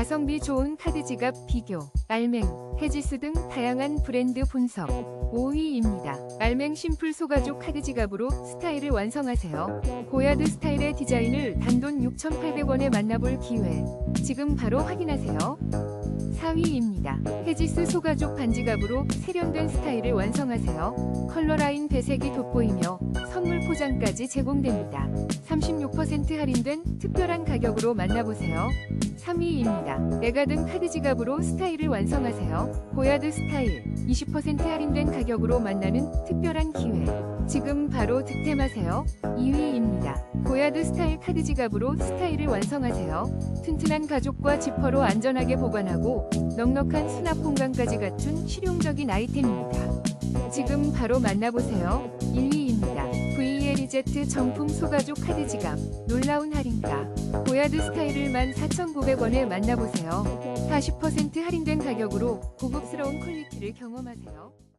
가성비 좋은 카드 지갑 비교, 알맹, 헤지스 등 다양한 브랜드 분석. 5위입니다. 알맹 심플 소가죽 카드 지갑으로 스타일을 완성하세요. 고야드 스타일의 디자인을 단돈 6,800원에 만나볼 기회. 지금 바로 확인하세요. 4위입니다. 헤지스 소가죽 반지갑으로 세련된 스타일을 완성하세요. 컬러 라인 배색이 돋보이며 포장까지 제공됩니다. 36% 할인된 특별한 가격으로 만나보세요. 3위입니다. 메가등 카드 지갑으로 스타일을 완성하세요. 고야드 스타일 20% 할인된 가격으로 만나는 특별한 기회. 지금 바로 득템하세요. 2위입니다. 고야드 스타일 카드 지갑으로 스타일을 완성하세요. 튼튼한 가죽과 지퍼로 안전하게 보관하고 넉넉한 수납 공간까지 갖춘 실용적인 아이템입니다. 지금 바로 만나보세요. 1위입니다. VLZ 정품 소가죽 카드 지갑 놀라운 할인가 고야드 스타일을 14,900원에 만나보세요. 40% 할인된 가격으로 고급스러운 퀄리티를 경험하세요.